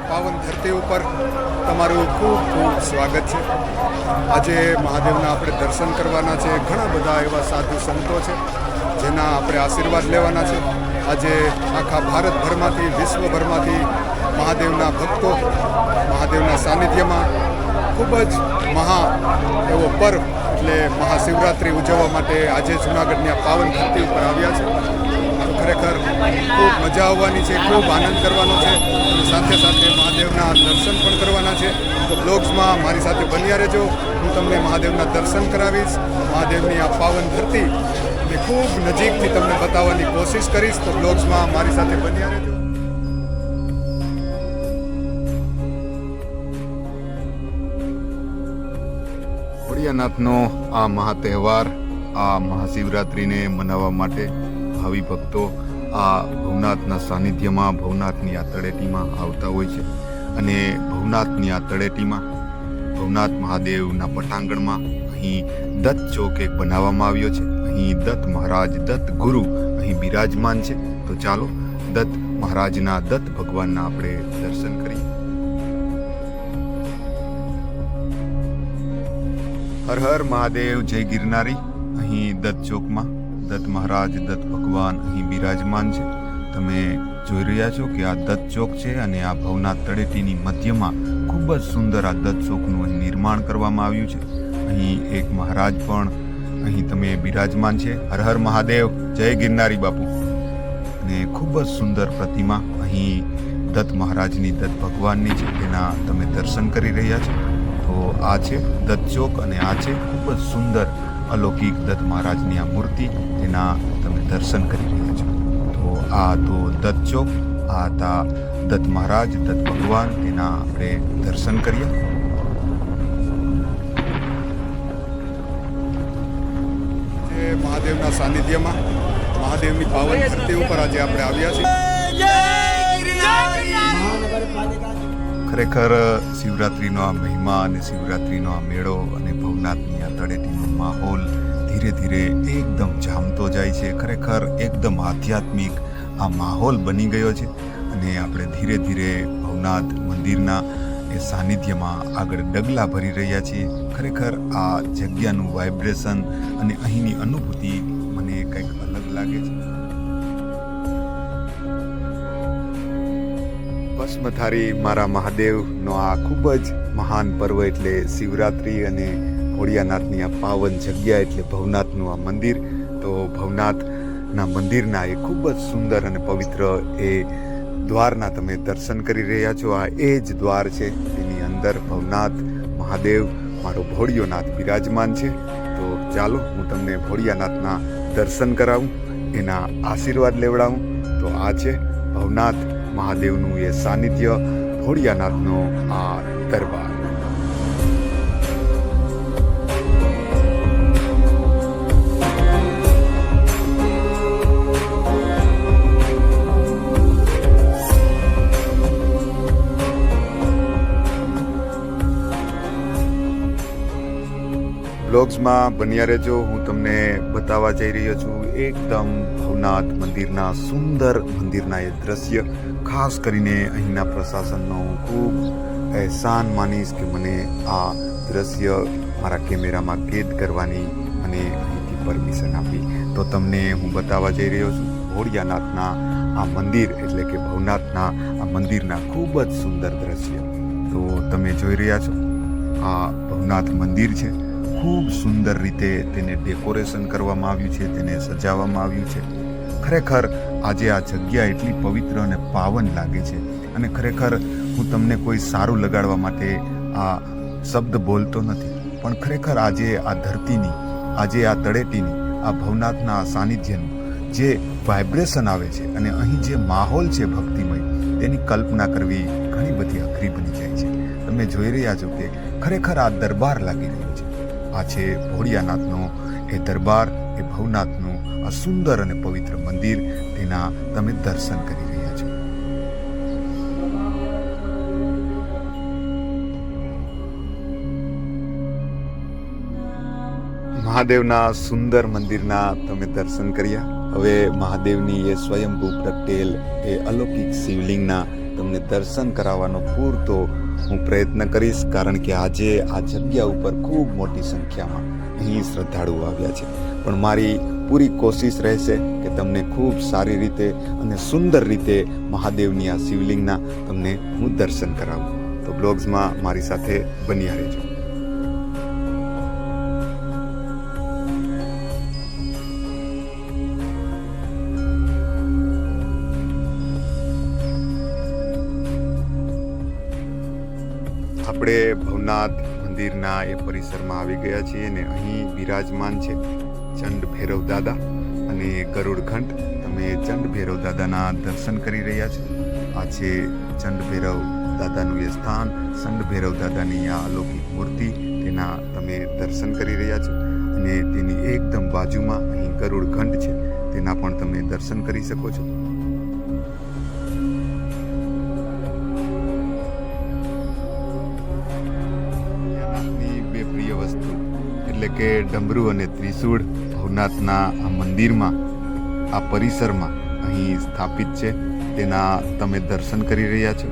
આ પાવન ધરતી ઉપર તમારું ખૂબ ખૂબ સ્વાગત છે. આજે મહાદેવના આપણે દર્શન કરવાના છે. ઘણા બધા એવા સાધુ સંતો છે, જેના આપણે આશીર્વાદ લેવાના છે. આજે આખા ભારતભરમાંથી, વિશ્વભરમાંથી મહાદેવના ભક્તો, મહાદેવના સાનિધ્યમાં ખૂબ જ મહા એવો પર્વ એટલે મહાશિવરાત્રિ ઉજવવા માટે આજે જૂનાગઢની આ પાવન ધરતી ઉપર આવ્યા છે. ખરેખર ખૂબ મજા આવવાની છે, ખૂબ આનંદ કરવાનો છે અને સાથે સાથે મહાદેવના દર્શન પણ કરવાના છે. તો બ્લોગ્સમાં મારી સાથે બન્યા રહેજો. હું તમને મહાદેવના દર્શન કરાવીશ. મહાદેવની આ પાવન ધરતી ને ખૂબ નજીકથી તમને બતાવવાની કોશિશ કરીશ. તો બ્લોગ્સમાં મારી સાથે બન્યા રહેજો. ભોળિયાનાથનો આ મહા તહેવાર આ મહાશિવરાત્રિને મનાવવા માટે ભાવિ ભક્તો આ ભવનાથના સાનિધ્યમાં, ભવનાથની આ તળેટીમાં આવતા હોય છે. અને ભવનાથની આ તળેટીમાં, ભવનાથ મહાદેવના પટાંગણમાં અહીં દત્ત ચોક એક બનાવવામાં આવ્યો છે. અહીં દત્ત મહારાજ, દત્ત ગુરુ અહીં બિરાજમાન છે. તો ચાલો દત્ત મહારાજના, દત્ત ભગવાનના આપણે દર્શન કરીએ. હર હર મહાદેવ, જય ગિરનારી. અહીં દત્ત ચોકમાં દત્ત મહારાજ, દત્ત ભગવાન અહીં બિરાજમાન છે. તમે જોઈ રહ્યા છો કે આ દત્ત ચોક છે અને આ ભવનાથ તળેટીની મધ્યમાં ખૂબ જ સુંદર આ દત્ત ચોકનું અહીં નિર્માણ કરવામાં આવ્યું છે. અહીં એક મહારાજ પણ અહીં તમે બિરાજમાન છે. હર હર મહાદેવ, જય ગિરનારી બાપુ. અને ખૂબ જ સુંદર પ્રતિમા અહીં દત્ત મહારાજની, દત્ત ભગવાનની છે. તેના તમે દર્શન કરી રહ્યા છો. તો આ છે દત્ત ચોક અને આ છે ખૂબ જ સુંદર અલૌકિક દત્ત મહારાજની આ મૂર્તિ તેના તમે દર્શન કરી રહ્યા છો. તો આ તો દત્ત ચોક આ હતા દત્ત મહારાજ દત્ત ભગવાન. તેના આપણે દર્શન કરીએ. જે મહાદેવના સાનિધ્યમાં મહાદેવની પાવન ધરતી ઉપર આજે આપણે આવ્યા છીએ. ખરેખર શિવરાત્રિનો આ મહિમા અને શિવરાત્રિનો આ મેળો અને ભવનાથની આ તળેટીનો માહોલ ધીરે ધીરે એકદમ જામતો જાય છે. ખરેખર એકદમ આધ્યાત્મિક આ માહોલ બની ગયો છે અને આપણે ધીરે ધીરે ભવનાથ મંદિરના એ સાનિધ્યમાં આગળ ડગલા ભરી રહ્યા છીએ. ખરેખર આ જગ્યાનું વાઇબ્રેશન અને અહીંની અનુભૂતિ મને કંઈક અલગ લાગે છે. ભસ્મધારી મારા મહાદેવનો આ ખૂબ જ મહાન પર્વ એટલે શિવરાત્રિ અને ભોળિયાનાથની આ પાવન જગ્યા એટલે ભવનાથનું આ મંદિર. તો ભવનાથના મંદિરના એ ખૂબ જ સુંદર અને પવિત્ર એ દ્વારના તમે દર્શન કરી રહ્યા છો. આ એ જ દ્વાર છે તેની અંદર ભવનાથ મહાદેવ, મારો ભોળિયોનાથ બિરાજમાન છે. તો ચાલો હું તમને ભોળિયાનાથના દર્શન કરાવું, એના આશીર્વાદ લેવડાવું. તો આ છે ભવનાથ મહાદેવનું એ સાનિધ્ય, ભોળિયાનાથનો આ દરબાર. બ્લોગ્સમાં બન્યા રહેજો. હું તમને બતાવવા જઈ રહ્યો છું એકદમ ભવનાથ મંદિરના, સુંદર મંદિરના એ દ્રશ્ય. ખાસ કરીને અહીંના પ્રશાસનનો હું ખૂબ અહેસાન માનીશ કે મને આ દ્રશ્ય મારા કેમેરામાં કેદ કરવાની મને અહીંથી પરમિશન આપી. તો તમને હું બતાવવા જઈ રહ્યો છું, ભોળિયાનાથના આ મંદિર એટલે કે ભવનાથના આ મંદિરના ખૂબ જ સુંદર દ્રશ્ય. તો તમે જોઈ રહ્યા છો, આ ભવનાથ મંદિર છે. ખૂબ સુંદર રીતે તેને ડેકોરેશન કરવામાં આવ્યું છે, તેને સજાવવામાં આવ્યું છે. ખરેખર આજે આ જગ્યા એટલી પવિત્ર અને પાવન લાગે છે અને ખરેખર હું તમને કોઈ સારું લગાડવા માટે આ શબ્દ બોલતો નથી. પણ ખરેખર આજે આ ધરતીની, આજે આ તળેટીની, આ ભવનાથના સાનિધ્યનું જે વાઇબ્રેશન આવે છે અને અહીં જે માહોલ છે ભક્તિમય, તેની કલ્પના કરવી ઘણી બધી અઘરી બની જાય છે. તમે જોઈ રહ્યા છો કે ખરેખર આ દરબાર લાગી રહ્યો છે. આ છે ભોળિયાનાથનો એ દરબાર, એ ભવનાથનું આ સુંદર અને પવિત્ર મંદિર, તેના તમે દર્શન કરી રહ્યા છો. મહાદેવના સુંદર મંદિરના તમે દર્શન કર્યા. હવે મહાદેવની એ સ્વયંભૂ પ્રગટેલ એ અલૌકિક શિવલિંગના તમને દર્શન કરાવવાનો પૂરતો હું પ્રયત્ન કરીશ, કારણ કે આજે આ જગ્યા ઉપર ખૂબ મોટી સંખ્યામાં અહીં શ્રદ્ધાળુઓ આવ્યા છે. પણ મારી પૂરી કોશિશ રહેશે કે તમને ખૂબ સારી રીતે અને સુંદર રીતે મહાદેવની આ શિવલિંગના તમને હું દર્શન કરાવું. તો બ્લોગ્સમાં મારી સાથે બન્યા રહેજો. આપણે ભવનાથ મંદિરના એ પરિસરમાં આવી ગયા છીએ અને અહીં બિરાજમાન છે ચંડ ભૈરવ દાદા અને ગરુડ તમે ચંડ ભૈરવ દાદાના દર્શન કરી રહ્યા છો? આ છે ચંડ ભૈરવ દાદાનું એ સ્થાન, ચંડ ભૈરવ દાદાની આ અલૌકિક મૂર્તિ, તેના તમે દર્શન કરી રહ્યા છો. અને તેની એકદમ બાજુમાં અહીં ગરુડ છે, તેના પણ તમે દર્શન કરી શકો છો. એટલે કે ડમરુ અને ત્રિશૂળ ભવનાથના આ મંદિરમાં, આ પરિસરમાં અહીં સ્થાપિત છે. તેના તમે દર્શન કરી રહ્યા છો.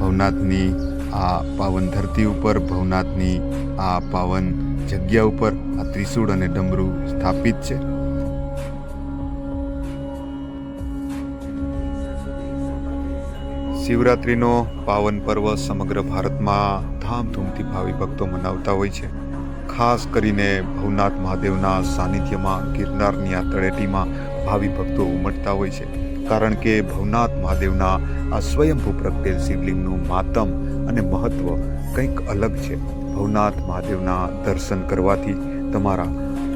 ભવનાથની આ પાવન ધરતી ઉપર, ભવનાથની આ પાવન જગ્યા ઉપર આ ત્રિશૂળ અને ડમરુ સ્થાપિત છે. શિવરાત્રિનો પાવન પર્વ સમગ્ર ભારતમાં ધામધૂમથી ભાવિ ભક્તો મનાવતા હોય છે. ખાસ કરીને ભવનાથ મહાદેવના સાનિધ્યમાં ગિરનારની આ તળેટીમાં ભાવિ ભક્તો ઉમટતા હોય છે. કારણ કે ભવનાથ મહાદેવના આ સ્વયંભૂ પ્રગટેલ શિવલિંગનું માતમ અને મહત્વ કંઈક અલગ છે. ભવનાથ મહાદેવના દર્શન કરવાથી તમારા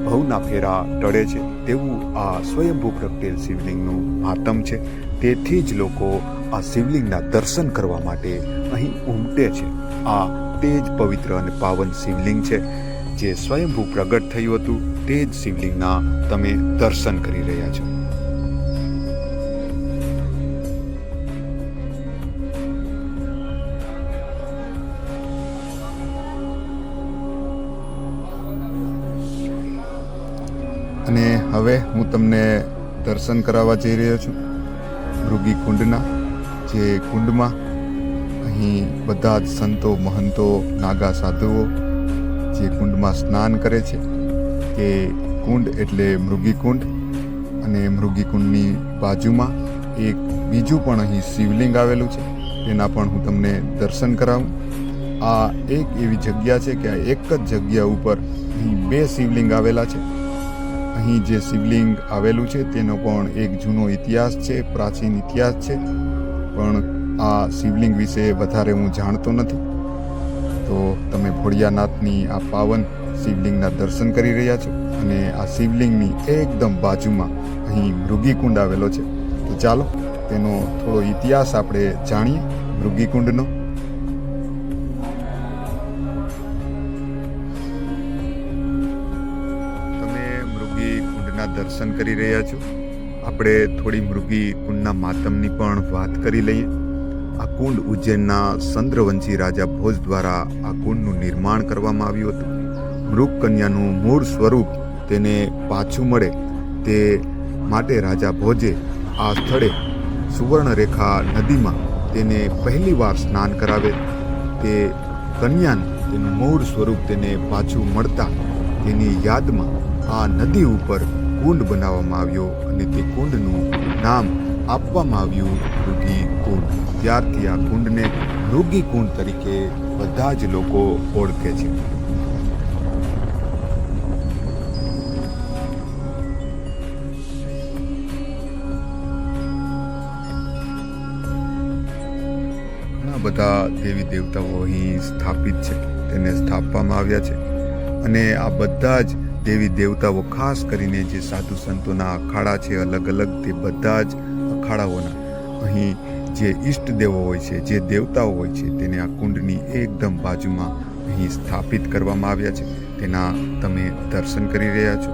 ભવના ફેરા ટળે છે. તેવું આ સ્વયંભૂ પ્રગટેલ શિવલિંગનું માતમ છે. તેથી જ લોકો આ શિવલિંગના દર્શન કરવા માટે અહીં ઉમટે છે. આ તે જ પવિત્ર અને પાવન શિવલિંગ છે, જે સ્વયંભૂ પ્રગટ થયું હતું, તે જ શિવલિંગના તમે દર્શન કરી રહ્યા છો. અને હવે હું તમને દર્શન કરાવવા જઈ રહ્યો છું. મૃગી કુંડના જે કુંડમાં અહીં બધા જ સંતો, મહંતો, નાગા સાધુઓ જે કુંડમાં સ્નાન કરે છે. તે કુંડ એટલે મૃગી કુંડ અને મૃગીકુંડની બાજુમાં એક બીજું પણ અહીં શિવલિંગ આવેલું છે. તેના પણ હું તમને દર્શન કરાવું. આ એક એવી જગ્યા છે કે આ એક જ જગ્યા ઉપર અહીં બે શિવલિંગ આવેલા છે. અહીં જે શિવલિંગ આવેલું છે તેનો પણ એક જૂનો ઇતિહાસ છે, પ્રાચીન ઇતિહાસ છે. પણ આ શિવલિંગ વિશે વધારે હું જાણતો નથી. તો તમે ભોળિયાનાથની આ પાવન શિવલિંગના દર્શન કરી રહ્યા છો અને આ શિવલિંગની એકદમ બાજુમાં અહીં મૃગીકુંડ આવેલો છે. તો ચાલો તેનો થોડો ઇતિહાસ આપણે જાણીએ મૃગીકુંડનો. તમે મૃગીકુંડના દર્શન કરી રહ્યા છો? આપણે થોડી મૃગી કુંડના માતમની પણ વાત કરી લઈએ. આ કુંડ ઉજ્જૈનના ચંદ્રવંશી રાજા ભોજ દ્વારા આ કુંડનું નિર્માણ કરવામાં આવ્યું હતું. મૃગ કન્યાનું મૂળ સ્વરૂપ તેને પાછું મળે તે માટે રાજા ભોજે આ સ્થળે સુવર્ણરેખા નદીમાં તેને પહેલીવાર સ્નાન કરાવે. તે કન્યાનું તેનું મૂળ સ્વરૂપ તેને પાછું મળતા તેની યાદમાં આ નદી ઉપર કુંડ બનાવવામાં આવ્યો અને તે કુંડનું નામ આપવામાં આવ્યું મૃગી કુંડ. ત્યારથી આ કુંડને મૃગી કુંડ તરીકે બધા જ લોકો ઓળખે છે. બધા દેવી દેવતાઓ અહીં સ્થાપિત છે. તેને સ્થાપવામાં આવ્યા છે. અને આ બધા જ દેવી દેવતાઓ ખાસ કરીને જે સાધુ સંતોના અખાડા છે, અલગ અલગ તે બધા જ અખાડાઓના. અહીં જે ઈષ્ટ દેવો હોય છે, જે દેવતાઓ હોય છે, તેને આ કુંડની એકદમ બાજુમાં અહીં સ્થાપિત કરવામાં આવ્યા છે. તેના તમે દર્શન કરી રહ્યા છો.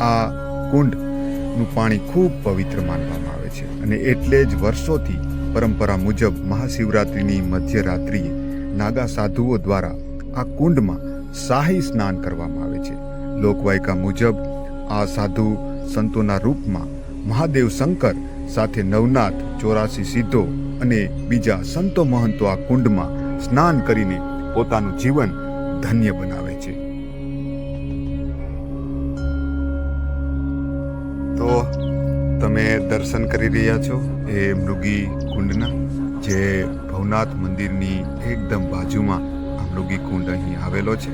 આ કુંડનું પાણી ખૂબ પવિત્ર માનવામાં આવે છે અને એટલે જ વર્ષોથી પરંપરા મુજબ મહાશિવરાત્રિની મધ્યરાત્રિએ નાગા સાધુઓ દ્વારા આ કુંડમાં શાહી સ્નાન કરવામાં આવે છે. લોકવાયકા મુજબ આ સાધુ સંતોના રૂપમાં મહાદેવ શંકર સાથે નવનાથ, ચોરાસી સિદ્ધો અને બીજા સંતો મહંતો આ કુંડમાં સ્નાન કરીને પોતાનું જીવન ધન્ય બનાવે છે. તો તમે દર્શન કરી રહ્યા છો એ મૃગી કુંડના, જે ભવનાથ મંદિરની એકદમ બાજુમાં આ મૃગી કુંડ અહીં આવેલો છે.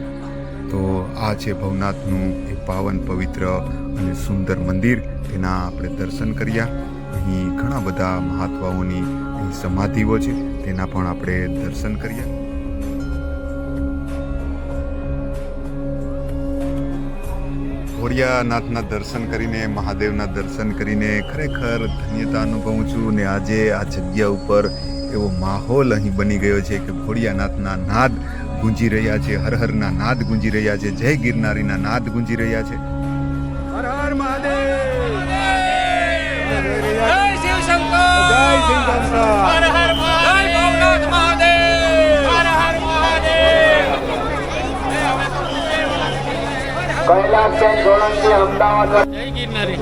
તો આ છે ભવનાથનું એ પાવન પવિત્ર અને સુંદર મંદિર. તેના આપણે દર્શન કર્યા. અહીં ઘણા બધા મહાત્માઓની અહીં સમાધિઓ છે. તેના પણ આપણે દર્શન કર્યા. ભોરિયાનાથના દર્શન કરીને, મહાદેવના દર્શન કરીને ખરેખર ધન્યતા અનુભવું છું ને આજે આ જગ્યા ઉપર એવો માહોલ અહીં બની ગયો છે કે ભોળિયાનાથના નાદ ગુંજી રહ્યા છે હર હરના નાદ ગુંજી રહ્યા છે જય ગિરનારીના નાદ ગુંજી રહ્યા છે. હર હર મહાદેવ! જય શિવશંકર જય શિવશંકર. હર હર મહાદેવ! ભવનાથ મહાદેવ! હર હર મહાદેવ! કૈલાસબેન સોલંકી અમદાવાદ જય ગિરનારી.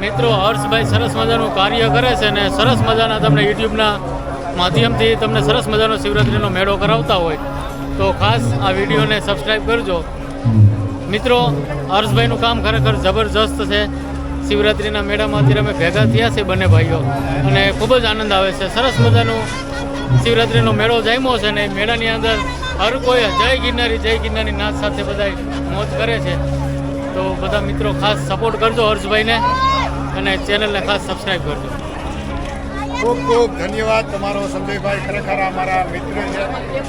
મિત્રો હર્ષભાઈ સરસ મજાનું કાર્ય કરે છે અને સરસ મજાના તમને યુટ્યુબના માધ્યમથી તમને સરસ મજાનો શિવરાત્રીનો મેળો કરાવતા હોય. તો ખાસ આ વિડીયોને સબસ્ક્રાઈબ કરજો. મિત્રો, હર્ષભાઈનું કામ ખરેખર જબરજસ્ત છે. શિવરાત્રિના મેળામાં અત્યારે અમે ભેગા થયા છે બંને ભાઈઓ. અને ખૂબ જ આનંદ આવે છે. સરસ મજાનું શિવરાત્રિનો મેળો જામ્યો છે ને મેળાની અંદર હર કોઈ જય ગિરનારી જય ગિરનારી નાચ સાથે બધા મોજ કરે છે. તો બધા મિત્રો ખાસ સપોર્ટ કરજો હર્ષભાઈને અને ચેનલને ખાસ સબસ્ક્રાઈબ કરજો. ખૂબ ખૂબ ધન્યવાદ તમારો સંજયભાઈ ખરેખર આ મારા મિત્ર છે.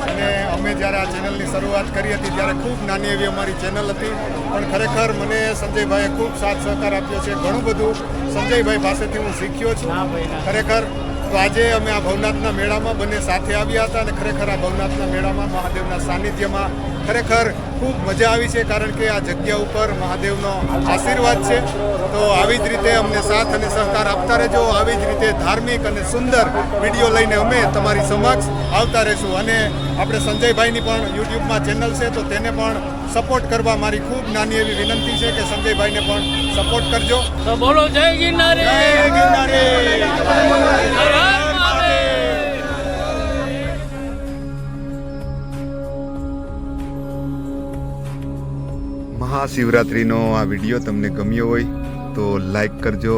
અને અમે જ્યારે આ ચેનલની શરૂઆત કરી હતી ત્યારે ખૂબ નાની એવી અમારી ચેનલ હતી. પણ ખરેખર મને સંજયભાઈએ ખૂબ સાથ સહકાર આપ્યો છે. ઘણું બધું સંજયભાઈ પાસેથી હું શીખ્યો છું. ખરેખર તો આજે અમે આ ભવનાથના મેળામાં બંને સાથે આવ્યા હતા અને ખરેખર આ ભવનાથના મેળામાં મહાદેવના સાનિધ્યમાં ખરેખર ખૂબ મજા આવી છે કારણ કે આ જગ્યા ઉપર મહાદેવનો આશીર્વાદ છે. તો આવી જ રીતે અમને સાથ અને સહકાર આપતા રહેજો. આવી જ રીતે ધાર્મિક અને સુંદર વીડિયો લઈને અમે તમારી સમક્ષ આવતા રહીશું. અને આપણે સંજયભાઈની પણ યુટ્યુબમાં ચેનલ છે તો તેને પણ સપોર્ટ કરવા મારી ખૂબ નાની એવી વિનંતી છે કે સંજયભાઈને પણ સપોર્ટ કરજો. તો બોલો જય ગિરનારી! જય ગિરનારી! મહાશિવરાત્રિનો આ વીડિયો તમને ગમ્યો હોય તો લાઈક કરજો,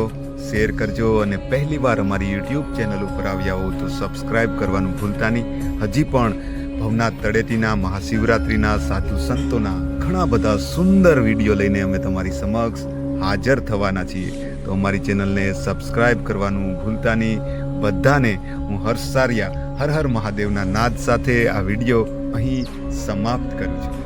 શેર કરજો અને પહેલીવાર અમારી યુટ્યુબ ચેનલ ઉપર આવ્યા હો તો સબસ્ક્રાઇબ કરવાનું ભૂલતા નહીં. હજી પણ ભવનાથ તળેટીના મહાશિવરાત્રિના સાધુ સંતોના ઘણા બધા સુંદર વીડિયો લઈને અમે તમારી સમક્ષ હાજર થવાના છીએ. તો અમારી ચેનલને સબસ્ક્રાઇબ કરવાનું ભૂલતા નહીં. બધાને હું હર્ષ સારિયા, હર હર મહાદેવના નાદ સાથે આ વીડિયો અહીં સમાપ્ત કરું છું.